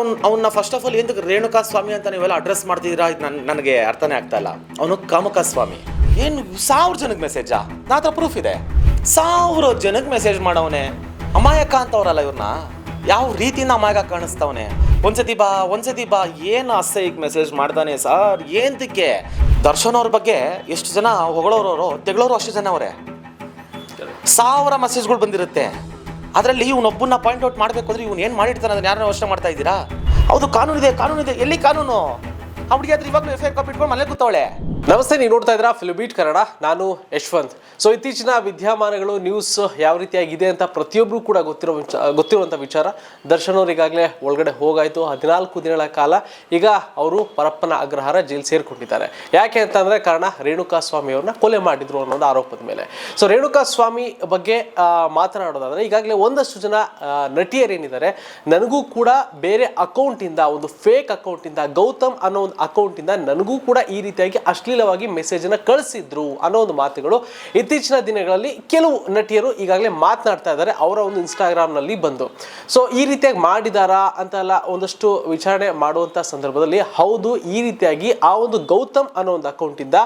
ಅವ್ನು ಅವನ್ನ first of all ಎಂದಕ್ಕೆ ರೇಣುಕಾ ಸ್ವಾಮಿ ಅಂತ ನೀವೆಲ್ಲ ಅಡ್ರೆಸ್ ಮಾಡ್ತಿದ್ದೀರಾ? ಇದು ನನ್ ನನಗೆ ಅರ್ಥನೇ ಆಗ್ತಾ ಇಲ್ಲ. ಅವನು ಕಾಮಕ ಸ್ವಾಮಿ ಏನು ಸಾವಿರ ಜನಕ್ಕೆ ಮೆಸೇಜಾ ನಾ ಹತ್ರ ಪ್ರೂಫ್ ಇದೆ. ಸಾವಿರ ಜನಕ್ಕೆ ಮೆಸೇಜ್ ಮಾಡವನೆ. ಅಮಾಯಕ ಅಂತವ್ರಲ್ಲ ಇವ್ರನ್ನ ಯಾವ ರೀತಿಯಿಂದ ಅಮಾಯಕ ಕಾಣಿಸ್ತವನೆ? ಒಂದ್ಸತಿ ಬಾ ಒಂದ್ಸತಿ ಬಾ. ಏನು ಅಸಹ್ಯಕ್ಕೆ ಮೆಸೇಜ್ ಮಾಡ್ತಾನೆ ಸರ್? ಏಂತಕ್ಕೆ? ದರ್ಶನ್ ಅವ್ರ ಬಗ್ಗೆ ಎಷ್ಟು ಜನ ಹೊಗಳೋರವರು? ತೆಗಳೋರು ಅಷ್ಟು ಜನ ಅವರೇ. ಸಾವಿರ ಮೆಸೇಜ್ಗಳು ಬಂದಿರುತ್ತೆ. ಅದರಲ್ಲಿ ಇವನೊಬ್ಬನ್ನ ಪಾಯಿಂಟ್ ಔಟ್ ಮಾಡಬೇಕು ಅಂದ್ರೆ ಇವನು ಏನು ಮಾಡಿರ್ತಾನೆ ಅದನ್ನ ಯಾರನ್ನ ಯೋಚನೆ ಮಾಡ್ತಾ ಇದ್ದೀರಾ? ಹೌದು, ಕಾನೂನಿದೆ ಕಾನೂನಿದೆ. ಎಲ್ಲಿ ಕಾನೂನು? ಆ ಹುಡುಗಿ ಹತ್ರ ಇವಾಗಲೂ ಎಫ್ ಐ ಆರ್ ಕಾಪಿ ಇಟ್ಕೊಂಡು ಮನೆ ಕೂತವಳೆ. ನಮಸ್ತೆ, ನೀವು ನೋಡ್ತಾ ಇದ್ದೀರಾ ಫಿಲಿಬೀಟ್ ಕನ್ನಡ. ನಾನು ಯಶವಂತ್. ಸೊ ಇತ್ತೀಚಿನ ವಿದ್ಯಮಾನಗಳು ನ್ಯೂಸ್ ಯಾವ ರೀತಿಯಾಗಿದೆ ಅಂತ ಪ್ರತಿಯೊಬ್ಬರು ಕೂಡ ಗೊತ್ತಿರೋ ಗೊತ್ತಿರುವಂಥ ವಿಚಾರ. ದರ್ಶನ್ ಅವರು ಒಳಗಡೆ ಹೋಗಾಯ್ತು. ಹದಿನಾಲ್ಕು ದಿನಗಳ ಕಾಲ ಈಗ ಅವರು ಪರಪ್ಪನ ಅಗ್ರಹಾರ ಜೈಲು ಸೇರಿಕೊಂಡಿದ್ದಾರೆ. ಯಾಕೆ ಅಂತಂದರೆ, ಕಾರಣ ರೇಣುಕಾ ಸ್ವಾಮಿ ಅವ್ರನ್ನ ಕೊಲೆ ಮಾಡಿದ್ರು ಅನ್ನೋದು ಆರೋಪದ ಮೇಲೆ. ಸೊ ರೇಣುಕಾ ಸ್ವಾಮಿ ಬಗ್ಗೆ ಮಾತನಾಡೋದಾದ್ರೆ, ಈಗಾಗಲೇ ಒಂದಷ್ಟು ಜನ ನಟಿಯರೇನಿದ್ದಾರೆ, ನನಗೂ ಕೂಡ ಬೇರೆ ಅಕೌಂಟಿಂದ ಒಂದು ಫೇಕ್ ಅಕೌಂಟಿಂದ ಗೌತಮ್ ಅನ್ನೋ ಒಂದು ಅಕೌಂಟಿಂದ ನನಗೂ ಕೂಡ ಈ ರೀತಿಯಾಗಿ ಅಶ್ಲೀಲವಾಗಿ ಮೆಸೇಜನ್ನು ಕಳಿಸಿದ್ರು ಅನ್ನೋ ಒಂದು ಮಾತುಗಳು ಇತ್ತೀಚಿನ ದಿನಗಳಲ್ಲಿ ಕೆಲವು ನಟಿಯರು ಈಗಾಗಲೇ ಮಾತನಾಡ್ತಾ ಇದ್ದಾರೆ ಅವರ ಒಂದು ಇನ್ಸ್ಟಾಗ್ರಾಮ್ನಲ್ಲಿ ಬಂದು. ಸೊ ಈ ರೀತಿಯಾಗಿ ಮಾಡಿದಾರಾ ಅಂತೆಲ್ಲ ಒಂದಷ್ಟು ವಿಚಾರಣೆ ಮಾಡುವಂಥ ಸಂದರ್ಭದಲ್ಲಿ ಹೌದು ಈ ರೀತಿಯಾಗಿ ಆ ಒಂದು ಗೌತಮ್ ಅನ್ನೋ ಒಂದು ಅಕೌಂಟಿಂದ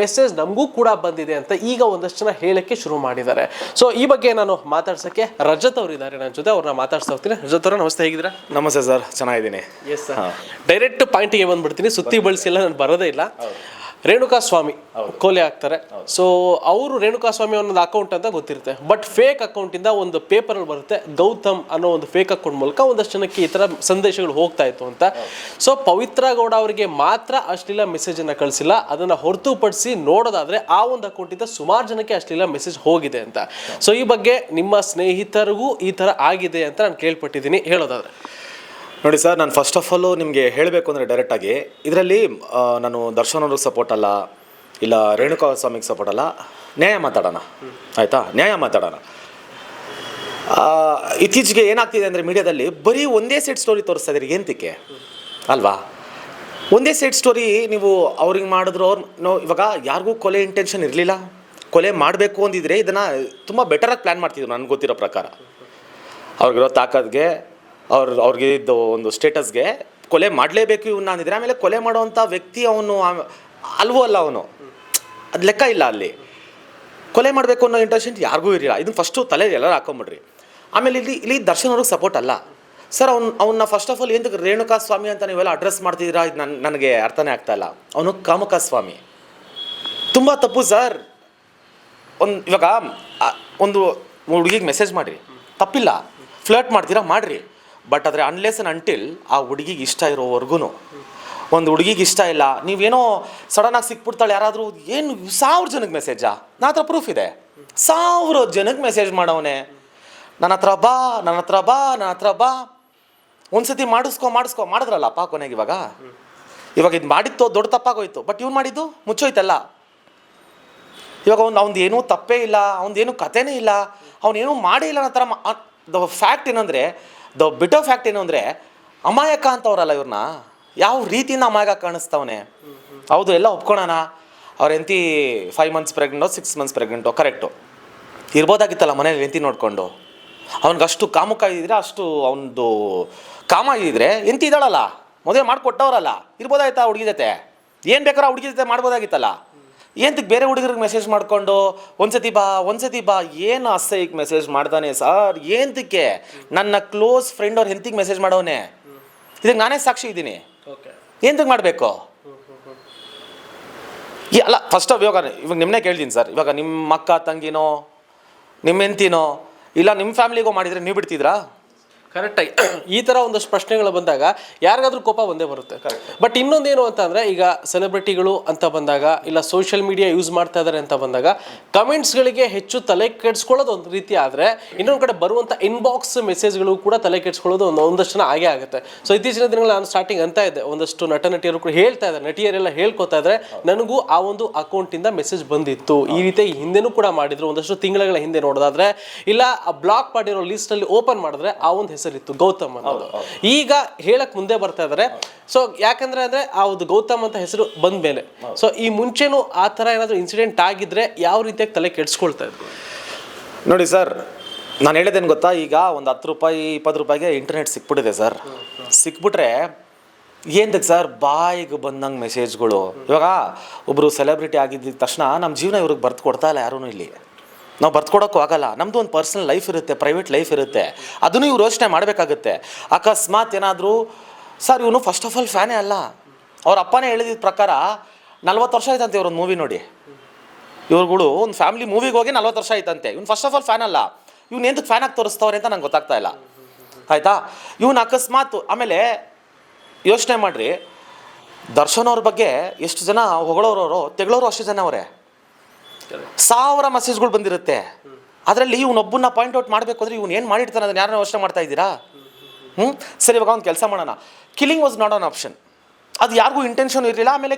ಮೆಸೇಜ್ ನಮಗೂ ಕೂಡ ಬಂದಿದೆ ಅಂತ ಈಗ ಒಂದಷ್ಟು ಜನ ಹೇಳಕ್ಕೆ ಶುರು ಮಾಡಿದ್ದಾರೆ. ಸೊ ಈ ಬಗ್ಗೆ ನಾನು ಮಾತಾಡ್ಸಕ್ಕೆ ರಜತ್ ಅವರು ಇದ್ದಾರೆ ನನ್ನ ಜೊತೆ ಅವ್ರನ್ನ ಮಾತಾಡ್ಸ್ತಾ ಹೋಗ್ತೀನಿ. ರಜತ್ ಅವರ ನಮಸ್ತೆ ಹೇಗಿದ್ದೀರಾ? ನಮಸ್ತೆ ಸರ್ ಚೆನ್ನಾಗಿದ್ದೀನಿ. ಎಸ್ ಡೈರೆಕ್ಟ್ ಪಾಯಿಂಟಿಗೆ ಬಂದ್ಬಿಡ್ತೀನಿ. ಸುತ್ತಿ ಬಳಸಿ ಎಲ್ಲ ನಾನು ಬರೋದೇ ಇಲ್ಲ. ರೇಣುಕಾ ಸ್ವಾಮಿ ಕೊಲೆ ಆಗ್ತಾರೆ. ಸೊ ಅವರು ರೇಣುಕಾ ಸ್ವಾಮಿ ಅನ್ನೋದು ಅಕೌಂಟ್ ಅಂತ ಗೊತ್ತಿರುತ್ತೆ. ಬಟ್ ಫೇಕ್ ಅಕೌಂಟಿಂದ ಒಂದು ಪೇಪರಲ್ಲಿ ಬರುತ್ತೆ ಗೌತಮ್ ಅನ್ನೋ ಒಂದು ಫೇಕ್ ಅಕೌಂಟ್ ಮೂಲಕ ಒಂದಷ್ಟು ಜನಕ್ಕೆ ಈ ಥರ ಸಂದೇಶಗಳು ಹೋಗ್ತಾ ಇತ್ತು ಅಂತ. ಸೊ ಪವಿತ್ರ ಗೌಡ ಅವರಿಗೆ ಮಾತ್ರ ಅಶ್ಲೀಲ ಮೆಸೇಜನ್ನು ಕಳಿಸಿಲ್ಲ. ಅದನ್ನು ಹೊರತುಪಡಿಸಿ ನೋಡೋದಾದ್ರೆ ಆ ಒಂದು ಅಕೌಂಟಿಂದ ಸುಮಾರು ಜನಕ್ಕೆ ಅಶ್ಲೀಲ ಮೆಸೇಜ್ ಹೋಗಿದೆ ಅಂತ. ಸೊ ಈ ಬಗ್ಗೆ ನಿಮ್ಮ ಸ್ನೇಹಿತರಿಗೂ ಈ ಥರ ಆಗಿದೆ ಅಂತ ನಾನು ಕೇಳ್ಪಟ್ಟಿದ್ದೀನಿ ಹೇಳೋದಾದ್ರೆ. ನೋಡಿ ಸರ್, ನಾನು ಫಸ್ಟ್ ಆಫ್ ಆಲು ನಿಮಗೆ ಹೇಳಬೇಕು ಅಂದರೆ ಡೈರೆಕ್ಟಾಗಿ ಇದರಲ್ಲಿ ನಾನು ದರ್ಶನ್ ಅವ್ರಿಗೆ ಸಪೋರ್ಟ್ ಅಲ್ಲ, ಇಲ್ಲ ರೇಣುಕಾ ಸ್ವಾಮಿಗೆ ಸಪೋರ್ಟ್ ಅಲ್ಲ, ನ್ಯಾಯ ಮಾತಾಡೋಣ. ಆಯಿತಾ? ನ್ಯಾಯ ಮಾತಾಡೋಣ. ಇತ್ತೀಚೆಗೆ ಏನಾಗ್ತಿದೆ ಅಂದರೆ ಮೀಡಿಯಾದಲ್ಲಿ ಬರೀ ಒಂದೇ ಸೈಡ್ ಸ್ಟೋರಿ ತೋರಿಸ್ತಾ ಏನು ಏಂತಕ್ಕೆ ಅಲ್ವಾ? ಒಂದೇ ಸೈಡ್ ಸ್ಟೋರಿ ನೀವು ಅವ್ರಿಗೆ ಮಾಡಿದ್ರು ಅವ್ರು ನೋ ಇವಾಗ ಯಾರಿಗೂ ಕೊಲೆ ಇಂಟೆನ್ಷನ್ ಇರಲಿಲ್ಲ. ಕೊಲೆ ಮಾಡಬೇಕು ಅಂದಿದ್ರೆ ಇದನ್ನು ತುಂಬ ಬೆಟರಾಗಿ ಪ್ಲ್ಯಾನ್ ಮಾಡ್ತಿದ್ರು, ನನಗೆ ಗೊತ್ತಿರೋ ಪ್ರಕಾರ. ಅವ್ರಿಗಿರೋ ತಾಕತ್ಗೆ ಅವ್ರ, ಅವ್ರಿಗೆ ಇದ್ದು ಒಂದು ಸ್ಟೇಟಸ್ಗೆ ಕೊಲೆ ಮಾಡಲೇಬೇಕು ಇವ್ನು ಅಂದಿದ್ರೆ. ಆಮೇಲೆ ಕೊಲೆ ಮಾಡುವಂಥ ವ್ಯಕ್ತಿ ಅವನು ಅಲ್ವೋ ಅಲ್ಲ ಅವನು. ಅದು ಲೆಕ್ಕ ಇಲ್ಲ ಅಲ್ಲಿ. ಕೊಲೆ ಮಾಡಬೇಕು ಅನ್ನೋ ಇಂಟೆನ್ಷನ್ ಯಾರಿಗೂ ಇರಲಿಲ್ಲ. ಇದನ್ನು ಫಸ್ಟು ತಲೆ ಎಲ್ಲರೂ ಹಾಕೊಂಬಿಡ್ರಿ. ಆಮೇಲೆ ಇಲ್ಲಿ ಇಲ್ಲಿ ದರ್ಶನ್ ಅವ್ರಿಗೆ ಸಪೋರ್ಟ್ ಅಲ್ಲ. ಸರ್ ಅವ್ನು ಅವನ್ನ ಫಸ್ಟ್ ಆಫ್ ಆಲ್ ಎಂತಕ್ಕೆ ರೇಣುಕಾ ಸ್ವಾಮಿ ಅಂತ ನೀವೆಲ್ಲ ಅಡ್ರೆಸ್ ಮಾಡ್ತಿದ್ದೀರಾ? ಇದು ನನ್ನ ನನಗೆ ಅರ್ಥನೇ ಆಗ್ತಾ ಅವನು ಕಾಮಕ ಸ್ವಾಮಿ. ತುಂಬ ತಪ್ಪು ಸರ್ ಒಂದು, ಇವಾಗ ಒಂದು ಹುಡುಗಿಗೆ ಮೆಸೇಜ್ ಮಾಡಿರಿ. ತಪ್ಪಿಲ್ಲ. ಫ್ಲರ್ಟ್ ಮಾಡ್ತೀರಾ? ಮಾಡಿರಿ. ಬಟ್ ಆದರೆ ಅನ್ಲೆಸ್ ಅನ್ ಅಂಟಿಲ್ ಆ ಹುಡುಗಿಗೆ ಇಷ್ಟ ಇರೋವರೆಗೂ ಒಂದು ಹುಡುಗಿಗೆ ಇಷ್ಟ ಇಲ್ಲ, ನೀವೇನೋ ಸಡನ್ನಾಗಿ ಸಿಕ್ಬಿಡ್ತಾಳೆ ಯಾರಾದರೂ, ಏನು ಸಾವಿರ ಜನಕ್ಕೆ ಮೆಸೇಜಾ ನನ್ನ ಹತ್ರ ಪ್ರೂಫ್ ಇದೆ. ಸಾವಿರ ಜನಕ್ಕೆ ಮೆಸೇಜ್ ಮಾಡವನೆ. ನನ್ನ ಹತ್ರ ಬಾ ನನ್ನ ಹತ್ರ ಬಾ ನನ್ನ ಹತ್ರ ಬಾ. ಒಂದ್ಸತಿ ಮಾಡಿಸ್ಕೊ ಮಾಡಿಸ್ಕೊ. ಮಾಡಿದ್ರಲ್ಲಪ್ಪ ಕೊನೆಗೆ ಇವಾಗ? ಇವಾಗ ಇದು ಮಾಡಿತ್ತು ದೊಡ್ಡ ತಪ್ಪಾಗೋಯ್ತು. ಬಟ್ ಇವ್ನು ಮಾಡಿದ್ದು? ಮುಚ್ಚೋಯ್ತಲ್ಲ. ಇವಾಗ ಅವ್ನು ಅವ್ನು ಏನೂ ತಪ್ಪೇ ಇಲ್ಲ ಅವ್ನದೇನು ಕಥೆನೇ ಇಲ್ಲ ಅವನೇನೂ ಮಾಡೇ ಇಲ್ಲ ಅನ್ನೋ ಥರ ದ ಫ್ಯಾಕ್ಟ್ ಏನಂದರೆ ದ ಬಿಟೋ ಫ್ಯಾಕ್ಟ್ ಏನು ಅಂದರೆ, ಅಮಾಯಕ ಅಂತವ್ರಲ್ಲ ಇವ್ರನ್ನ ಯಾವ ರೀತಿಯಿಂದ ಅಮಾಯಕ ಕಾಣಿಸ್ತವನೆ? ಹೌದು, ಎಲ್ಲ ಒಪ್ಕೊಳೋಣ. ಅವ್ರ ಎಂತಿ ಫೈವ್ ಮಂತ್ಸ್ ಪ್ರೆಗ್ನೆಂಟೋ ಸಿಕ್ಸ್ ಮಂತ್ಸ್ ಪ್ರೆಗ್ನೆಂಟೋ ಕರೆಕ್ಟು ಇರ್ಬೋದಾಗಿತ್ತಲ್ಲ ಮನೇಲಿ ಹೆಂಡತಿ ನೋಡಿಕೊಂಡು. ಅವ್ನಿಗಷ್ಟು ಕಾಮುಕ ಇದ್ದಿದ್ರೆ ಅಷ್ಟು ಅವನದು ಕಾಮ ಇದ್ದಿದ್ರೆ ಎಂತಿ ಇದ್ದಾಳಲ್ಲ, ಮದುವೆ ಮಾಡಿಕೊಟ್ಟವ್ರಲ್ಲ, ಇರ್ಬೋದಾಯ್ತಾ ಹುಡುಗಿ ಜೊತೆ? ಏನು ಬೇಕಾದ್ರೂ ಹುಡುಗಿ ಜೊತೆ ಮಾಡ್ಬೋದಾಗಿತ್ತಲ್ಲ? ಏಂತಕ್ಕೆ ಬೇರೆ ಹುಡುಗರಿಗೆ ಮೆಸೇಜ್ ಮಾಡಿಕೊಂಡು ಒಂದ್ಸತಿ ಬಾ ಒಂದ್ಸತಿ ಬಾ ಏನು ಅಸಹ್ಯಕ್ಕೆ ಮೆಸೇಜ್ ಮಾಡ್ತಾನೆ ಸರ್? ಏಂತಕ್ಕೆ? ನನ್ನ ಕ್ಲೋಸ್ ಫ್ರೆಂಡ್ ಅವ್ರ ಹೆಂತಿಗೆ ಮೆಸೇಜ್ ಮಾಡೋನೆ. ಇದಕ್ಕೆ ನಾನೇ ಸಾಕ್ಷಿ ಇದ್ದೀನಿ. ಎಂತಕ್ಕೆ ಮಾಡಬೇಕು? ಈ ಅಲ್ಲ ಫಸ್ಟ್ ಇವಾಗ ಇವಾಗ ನಿಮ್ಮನ್ನೇ ಕೇಳ್ತೀನಿ ಸರ್. ಇವಾಗ ನಿಮ್ಮ ಅಕ್ಕ ತಂಗಿನೋ ನಿಮ್ಮ ಹೆಂಡ್ತಿನೋ ಇಲ್ಲ ನಿಮ್ಮ ಫ್ಯಾಮಿಲಿಗೋ ಮಾಡಿದರೆ ನೀವು ಬಿಡ್ತಿದ್ರಾ? ಕರೆಕ್ಟಾಗಿ ಈ ಥರ ಒಂದಷ್ಟು ಪ್ರಶ್ನೆಗಳು ಬಂದಾಗ ಯಾರಿಗಾದ್ರೂ ಕೋಪ ಒಂದೇ ಬರುತ್ತೆ. ಬಟ್ ಇನ್ನೊಂದೇನು ಅಂತ ಅಂದರೆ ಈಗ ಸೆಲೆಬ್ರಿಟಿಗಳು ಅಂತ ಬಂದಾಗ ಇಲ್ಲ ಸೋಷಿಯಲ್ ಮೀಡಿಯಾ ಯೂಸ್ ಮಾಡ್ತಾ ಇದ್ದಾರೆ ಅಂತ ಬಂದಾಗ ಕಮೆಂಟ್ಸ್ಗಳಿಗೆ ಹೆಚ್ಚು ತಲೆ ಕೆಡಿಸ್ಕೊಳ್ಳೋದು ಒಂದು ರೀತಿ ಆದರೆ ಇನ್ನೊಂದು ಕಡೆ ಬರುವಂಥ ಇನ್ಬಾಕ್ಸ್ ಮೆಸೇಜ್ಗಳು ಕೂಡ ತಲೆ ಕೆಡಿಸ್ಕೊಳ್ಳೋದು ಒಂದು ಒಂದಷ್ಟು ಜನ ಆಗೇ ಆಗುತ್ತೆ. ಸೊ ಇತ್ತೀಚಿನ ದಿನಗಳಲ್ಲಿ ನಾನು ಸ್ಟಾರ್ಟಿಂಗ್ ಅಂತ ಇದ್ದೆ. ಒಂದಷ್ಟು ನಟ ನಟಿಯರು ಕೂಡ ಹೇಳ್ತಾ ಇದ್ದಾರೆ. ನಟಿಯರೆಲ್ಲ ಹೇಳ್ಕೊತಾ ಇದ್ದಾರೆ. ನನಗೂ ಆ ಒಂದು ಅಕೌಂಟಿಂದ ಮೆಸೇಜ್ ಬಂದಿತ್ತು. ಈ ರೀತಿ ಹಿಂದೆನೂ ಕೂಡ ಮಾಡಿದ್ರು. ಒಂದಷ್ಟು ತಿಂಗಳ ಹಿಂದೆ ನೋಡೋದಾದ್ರೆ ಇಲ್ಲ ಬ್ಲಾಕ್ ಮಾಡಿರೋ ಲಿಸ್ಟಲ್ಲಿ ಓಪನ್ ಮಾಡಿದ್ರೆ ಆ ಒಂದು ಹೆಸರಿತ್ತು ಗೌತಮ್ ಅನ್ನೋದು. ಈಗ ಹೇಳಕ್ ಮುಂದೆ ಬರ್ತಾ ಇದಾರೆ. ಸೊ ಯಾಕಂದ್ರೆ ಅಂದ್ರೆ ಆ ಒಂದು ಗೌತಮ್ ಅಂತ ಹೆಸರು ಬಂದ ಮೇಲೆ ಸೊ ಈ ಮುಂಚೆನೂ ಆ ತರ ಏನಾದ್ರು ಇನ್ಸಿಡೆಂಟ್ ಆಗಿದ್ರೆ ಯಾವ ರೀತಿಯಾಗಿ ತಲೆ ಕೆಡ್ಸ್ಕೊಳ್ತಾ ಇದ್ರು? ನೋಡಿ ಸರ್ ನಾನು ಹೇಳಿದ್ದೇನು ಗೊತ್ತಾ? ಈಗ ಒಂದು ಹತ್ತು ರೂಪಾಯಿ ಇಪ್ಪತ್ತು ರೂಪಾಯಿಗೆ ಇಂಟರ್ನೆಟ್ ಸಿಕ್ಬಿಟ್ಟಿದೆ ಸರ್. ಸಿಕ್ಬಿಟ್ರೆ ಏನ್ದಕ್ಕೆ ಸರ್ ಬಾಯಿಗೆ ಬಂದಂಗೆ ಮೆಸೇಜ್ಗಳು ಇವಾಗ ಒಬ್ಬರು ಸೆಲೆಬ್ರಿಟಿ ಆಗಿದ್ದ ತಕ್ಷಣ ನಮ್ಮ ಜೀವನ ಇವ್ರಿಗೆ ಬರ್ತು ಕೊಡ್ತಾ ಇಲ್ಲ ಯಾರೂ ಇಲ್ಲಿ. ನಾವು ಬರ್ತ್ಕೊಡೋಕ್ಕೂ ಆಗಲ್ಲ. ನಮ್ಮದು ಒಂದು ಪರ್ಸನಲ್ ಲೈಫ್ ಇರುತ್ತೆ ಪ್ರೈವೇಟ್ ಲೈಫ್ ಇರುತ್ತೆ. ಅದನ್ನು ಇವ್ರು ಯೋಚನೆ ಮಾಡಬೇಕಾಗುತ್ತೆ. ಅಕಸ್ಮಾತ್ ಏನಾದರೂ, ಸರ್, ಇವನು ಫಸ್ಟ್ ಆಫ್ ಆಲ್ ಫ್ಯಾನೇ ಅಲ್ಲ. ಅವ್ರ ಅಪ್ಪನೇ ಹೇಳಿದ ಪ್ರಕಾರ ನಲ್ವತ್ತು ವರ್ಷ ಆಯ್ತಂತೆ ಇವ್ರೊಂದು ಮೂವಿ ನೋಡಿ. ಇವ್ರುಗಳು ಒಂದು ಫ್ಯಾಮಿಲಿ ಮೂವಿಗೆ ಹೋಗಿ ನಲ್ವತ್ತು ವರ್ಷ ಆಯ್ತಂತೆ. ಇವ್ನು ಫಸ್ಟ್ ಆಫ್ ಆಲ್ ಫ್ಯಾನ್ ಅಲ್ಲ. ಇವ್ನು ಎಂತಕ್ಕೆ ಫ್ಯಾನ್ ಆಗಿ ತೋರಿಸ್ತವ್ರೆ ಅಂತ ನಂಗೆ ಗೊತ್ತಾಗ್ತಾ ಇಲ್ಲ. ಆಯಿತಾ? ಇವನು ಅಕಸ್ಮಾತ್ ಆಮೇಲೆ ಯೋಚನೆ ಮಾಡಿರಿ. ದರ್ಶನ್ ಅವ್ರ ಬಗ್ಗೆ ಎಷ್ಟು ಜನ ಹೊಗಳೋರವರು, ತೆಗಳೋರು ಅಷ್ಟು ಜನ ಅವರೇ. ಸಾವಿರ ಮೆಸೇಜ್ಗಳು ಬಂದಿರುತ್ತೆ. ಅದರಲ್ಲಿ ಇವನೊಬ್ಬನ್ನ ಪಾಯಿಂಟ್ ಔಟ್ ಮಾಡಬೇಕು ಅಂದರೆ ಇವ್ನು ಏನು ಮಾಡಿರ್ತಾನೆ ಅದನ್ನು ಯಾರನ್ನ ಯೋಚನೆ ಮಾಡ್ತಾ ಇದ್ದೀರಾ? ಹ್ಞೂ ಸರಿ, ಇವಾಗ ಒಂದು ಕೆಲಸ ಮಾಡೋಣ. Killing was not an option ಅದು ಯಾರಿಗೂ ಇಂಟೆನ್ಷನ್ ಇರಲಿಲ್ಲ. ಆಮೇಲೆ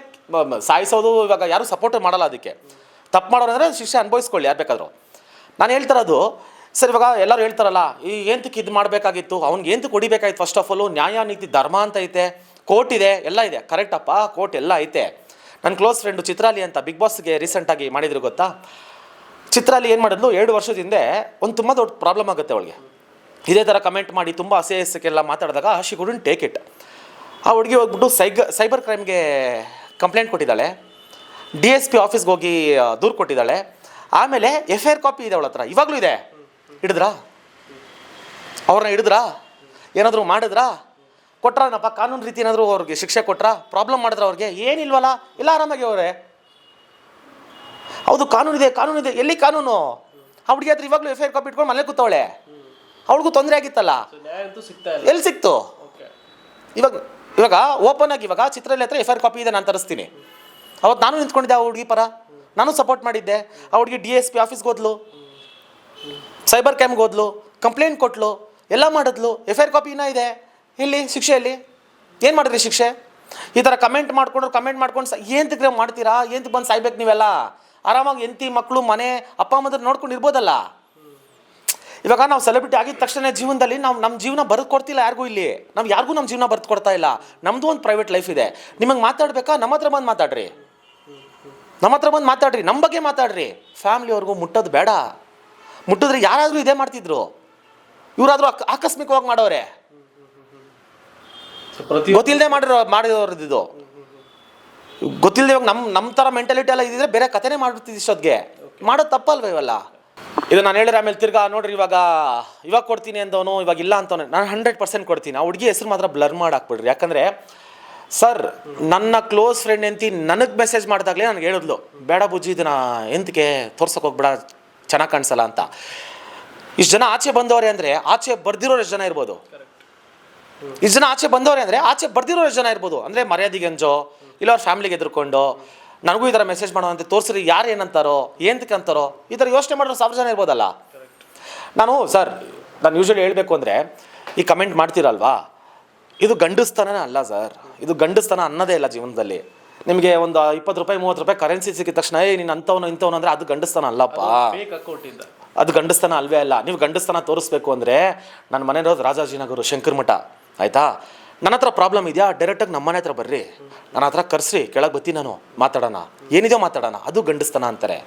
ಸಾಯಿಸೋದು, ಇವಾಗ ಯಾರೂ ಸಪೋರ್ಟ್ ಮಾಡಲ್ಲ ಅದಕ್ಕೆ. ತಪ್ಪು ಮಾಡೋರು ಅಂದರೆ ಶಿಕ್ಷೆ ಅನುಭವಿಸ್ಕೊಳ್ಳಿ, ಯಾರು ಬೇಕಾದರೂ. ನಾನು ಹೇಳ್ತಾರದು ಸರ್, ಇವಾಗ ಎಲ್ಲರೂ ಹೇಳ್ತಾರಲ್ಲ, ಈ ಏಂತಕ್ಕೆ ಇದು ಮಾಡಬೇಕಾಗಿತ್ತು, ಅವ್ನಿಗೆ ಏಂತಕ್ಕೆ ಹೊಡಿಬೇಕಾಗಿತ್ತು ಫಸ್ಟ್ ಆಫ್ ಆಲು ನ್ಯಾಯ ನೀತಿ ಧರ್ಮ ಅಂತ ಐತೆ. ಕೋರ್ಟ್ ಇದೆ, ಎಲ್ಲ ಇದೆ. ಕರೆಕ್ಟಪ್ಪ ಕೋರ್ಟ್ ಎಲ್ಲ ಐತೆ. ನನ್ನ ಕ್ಲೋಸ್ ಫ್ರೆಂಡು ಚಿತ್ರಾಲಿ ಅಂತ ಬಿಗ್ ಬಾಸ್ಗೆ ರೀಸೆಂಟಾಗಿ ಮಾಡಿದ್ರು ಗೊತ್ತಾ? ಚಿತ್ರಾಲಿ ಏನು ಮಾಡಿದ್ಲು? ಎರಡು ವರ್ಷದ ಹಿಂದೆ ಒಂದು ತುಂಬ ದೊಡ್ಡ ಪ್ರಾಬ್ಲಮ್ ಆಗುತ್ತೆ ಅವಳಿಗೆ. ಇದೇ ಥರ ಕಮೆಂಟ್ ಮಾಡಿ ತುಂಬ ಅಸಹ್ಯಸಕ್ಕೆಲ್ಲ ಮಾತಾಡಿದಾಗ ಶಿ ಕುಡನ್ ಟೇಕ್ ಇಟ್ ಆ ಹುಡುಗಿ ಹೋಗ್ಬಿಟ್ಟು ಸೈಗ ಸೈಬರ್ ಕ್ರೈಮ್ಗೆ ಕಂಪ್ಲೇಂಟ್ ಕೊಟ್ಟಿದ್ದಾಳೆ. ಡಿ ಎಸ್ ಪಿ ಆಫೀಸ್ಗೆ ಹೋಗಿ ದೂರು ಕೊಟ್ಟಿದ್ದಾಳೆ. ಆಮೇಲೆ ಎಫ್ ಐ ಆರ್ ಕಾಪಿ ಇದೆ ಅವಳ ಹತ್ರ ಇವಾಗಲೂ ಇದೆ. ಹಿಡಿದ್ರಾ? ಅವ್ರನ್ನ ಹಿಡಿದ್ರಾ? ಏನಾದರೂ ಮಾಡಿದ್ರಾ? ಕೊಟ್ರಾನಪ್ಪ ಕಾನೂನು ರೀತಿ ಏನಾದರೂ ಅವ್ರಿಗೆ ಶಿಕ್ಷೆ ಕೊಟ್ರಾ? ಪ್ರಾಬ್ಲಮ್ ಮಾಡಿದ್ರೆ ಅವ್ರಿಗೆ? ಏನಿಲ್ವಲ್ಲ? ಎಲ್ಲ ಆರಾಮಾಗಿ ಅವರೇ. ಹೌದು ಕಾನೂನು ಇದೆ ಕಾನೂನು ಇದೆ. ಎಲ್ಲಿ ಕಾನೂನು? ಆ ಹುಡುಗಿ ಹತ್ರ ಇವಾಗಲೂ ಎಫ್ ಐ ಆರ್ ಕಾಪಿ ಇಟ್ಕೊಂಡು ಮನೆ ಕೂತವಳೆ. ಅವಳಿಗೂ ತೊಂದರೆ ಆಗಿತ್ತಲ್ಲ? ಇಲ್ಲ. ಎಲ್ಲಿ ಸಿಕ್ತು? ಇವಾಗ ಇವಾಗ ಓಪನ್ ಆಗಿ ಇವಾಗ ಚಿತ್ರದಲ್ಲಿ ಹತ್ರ ಎಫ್ ಐ ಆರ್ ಕಾಪಿ ಇದೆ ನಾನು ತರಿಸ್ತೀನಿ. ಅವತ್ತು ನಾನು ನಿಂತ್ಕೊಂಡಿದ್ದೆ ಆ ಹುಡುಗಿ ಪರ. ನಾನು ಸಪೋರ್ಟ್ ಮಾಡಿದ್ದೆ. ಆ ಹುಡುಗಿ ಡಿ ಎಸ್ ಪಿ ಆಫೀಸ್ಗೆ ಹೋದ್ಲು. ಸೈಬರ್ ಕ್ರೈಮ್ಗೆ ಓದ್ಲು ಕಂಪ್ಲೇಂಟ್ ಕೊಟ್ಲು. ಎಲ್ಲ ಮಾಡಿದ್ಲು. ಎಫ್ ಐ ಆರ್ ಕಾಪಿ ಇನ್ನೂ ಇದೆ. ಇಲ್ಲಿ ಶಿಕ್ಷೆಯಲ್ಲಿ ಏನು ಮಾಡಿದ್ರಿ ಶಿಕ್ಷೆ? ಈ ಥರ ಕಮೆಂಟ್ ಮಾಡ್ಕೊಂಡ್ರು ಕಮೆಂಟ್ ಮಾಡ್ಕೊಂಡು ಏಂತಕ್ಕೆ ಮಾಡ್ತೀರಾ? ಏಂತ ಬಂದು ಸಾಯ್ಬೇಕು ನೀವೆಲ್ಲ? ಆರಾಮಾಗಿ ಎಂತಿ ಮಕ್ಕಳು ಮನೆ, ಅಪ್ಪ ಅಮ್ಮದ್ರ ನೋಡ್ಕೊಂಡು ಇರ್ಬೋದಲ್ಲ? ಇವಾಗ ನಾವು ಸೆಲೆಬ್ರಿಟಿ ಆಗಿದ ತಕ್ಷಣ ಜೀವನದಲ್ಲಿ ನಾವು ನಮ್ಮ ಜೀವನ ಬರೆದು ಕೊಡ್ತಿಲ್ಲ ಯಾರಿಗೂ ಇಲ್ಲಿ. ನಾವು ಯಾರಿಗೂ ನಮ್ಮ ಜೀವನ ಬರೆದು ಕೊಡ್ತಾ ಇಲ್ಲ. ನಮ್ಮದು ಒಂದು ಪ್ರೈವೇಟ್ ಲೈಫ್ ಇದೆ. ನಿಮಗೆ ಮಾತಾಡಬೇಕಾ? ನಮ್ಮ ಹತ್ರ ಬಂದು ಮಾತಾಡ್ರಿ. ನಮ್ಮ ಹತ್ರ ಬಂದು ಮಾತಾಡ್ರಿ. ನಮ್ಮ ಬಗ್ಗೆ ಮಾತಾಡ್ರಿ. ಫ್ಯಾಮ್ಲಿಯವ್ರಿಗೂ ಮುಟ್ಟೋದು ಬೇಡ. ಮುಟ್ಟಿದ್ರೆ ಯಾರಾದರೂ ಇದೇ ಮಾಡ್ತಿದ್ರು. ಇವರಾದರೂ ಆಕಸ್ಮಿಕವಾಗಿ ಮಾಡೋರೆ. ಗೊತ್ತಿಲ್ಲದೆ ಮಾಡಿರೋ ಮಾಡಿರೋದು ಇದು ಗೊತ್ತಿಲ್ಲದೆ ಇವಾಗ ನಮ್ಮ ನಮ್ಮ ಥರ ಮೆಂಟಾಲಿಟಿ ಎಲ್ಲ ಇದ್ದಿದ್ರೆ ಬೇರೆ ಕಥೆನೇ ಮಾಡಿರ್ತಿದ್ದು ಇಷ್ಟೊತ್ತಿಗೆ. ಮಾಡೋದು ತಪ್ಪಲ್ವ ಇವೆಲ್ಲ? ಇದು ನಾನು ಹೇಳಿದ್ರೆ ಆಮೇಲೆ ತಿರ್ಗಾ ನೋಡ್ರಿ ಇವಾಗ ಇವಾಗ ಕೊಡ್ತೀನಿ ಅಂದವನು, ಇವಾಗ ಇಲ್ಲ ಅಂತವನು ನಾನು ಹಂಡ್ರೆಡ್ ಪರ್ಸೆಂಟ್ ಕೊಡ್ತೀನಿ. ಆ ಹುಡುಗಿ ಹೆಸರು ಮಾತ್ರ ಬ್ಲರ್ ಮಾಡಿ ಹಾಕ್ಬಿಡ್ರಿ ಯಾಕಂದರೆ, ಸರ್, ನನ್ನ ಕ್ಲೋಸ್ ಫ್ರೆಂಡ್ ಎಂತಿ ನನಗೆ ಮೆಸೇಜ್ ಮಾಡಿದಾಗಲೇ ನನಗೆ ಹೇಳಿದ್ಲು, ಬೇಡ ಬುಜ್ಜಿ, ಇದನ್ನ ಎಂತಕ್ಕೆ ತೋರ್ಸೋಕೆ ಹೋಗ್ಬೇಡ, ಚೆನ್ನಾಗಿ ಕಾಣಿಸಲ್ಲ ಅಂತ. ಇಷ್ಟು ಜನ ಆಚೆ ಬಂದವರೇ ಅಂದರೆ, ಆಚೆ ಬರ್ದಿರೋರು ಎಷ್ಟು ಜನ ಇರ್ಬೋದು? ಇಷ್ಟು ಜನ ಆಚೆ ಬಂದವ್ರೆ ಅಂದರೆ ಆಚೆ ಬರ್ದಿರೋ ಜನ ಇರ್ಬೋದು. ಅಂದರೆ ಮರ್ಯಾದೆಗೆ ಅಂಜೋ ಇಲ್ಲ ಅವ್ರ ಫ್ಯಾಮಿಲಿಗೆ ಎದುರ್ಕೊಂಡು ನನಗೂ ಈ ಥರ ಮೆಸೇಜ್ ಮಾಡೋವಂತೆ ತೋರಿಸ್ರಿ ಯಾರು ಏನಂತಾರೋ ಏನಕ್ಕೆ ಅಂತಾರೋ ಈ ಥರ ಯೋಚನೆ ಮಾಡೋರು ಸಾವಿರ ಜನ ಇರ್ಬೋದಲ್ಲ? ನಾನು ಸರ್ ನಾನು ಯೂಶ್ವಲಿ ಹೇಳಬೇಕು ಅಂದರೆ ಈ ಕಮೆಂಟ್ ಮಾಡ್ತೀರಲ್ವಾ? ಇದು ಗಂಡಸ್ತನ ಅಲ್ಲ ಸರ್. ಇದು ಗಂಡಸ್ತನ ಅನ್ನೋದೇ ಇಲ್ಲ ಜೀವನದಲ್ಲಿ. ನಿಮಗೆ ಒಂದು ಇಪ್ಪತ್ತು ರೂಪಾಯಿ ಮೂವತ್ತು ರೂಪಾಯಿ ಕರೆನ್ಸಿ ಸಿಕ್ಕಿದ ತಕ್ಷಣ ಏ ನೀನು ಅಂಥವನು ಇಂಥವನು ಅಂದರೆ ಅದು ಗಂಡಸ್ತನ ಅಲ್ಲಪ್ಪ. ಅದು ಗಂಡಸ್ತನ ಅಲ್ವೇ ಅಲ್ಲ. ನೀವು ಗಂಡಸ್ತನ ತೋರಿಸ್ಬೇಕು ಅಂದರೆ ನನ್ನ ಮನೆ ಇರೋದು ರಾಜಾಜಿನಗರು ಶಂಕರ್ ಮಠ ಆಯಿತಾ? ನನ್ನ ಹತ್ರ ಪ್ರಾಬ್ಲಮ್ ಇದೆಯಾ? ಡೈರೆಕ್ಟಾಗಿ ನಮ್ಮ ಮನೆ ಹತ್ರ ಬರ್ರಿ. ನನ್ನ ಹತ್ರ ಕರ್ಸ್ರಿ, ಕೆಳಗೆ ಬತ್ತಿ ನಾನು. ಮಾತಾಡೋಣ. ಏನಿದೆಯೋ ಮಾತಾಡೋಣ. ಅದು ಗಂಡಸ್ತನ ಅಂತಾರೆ.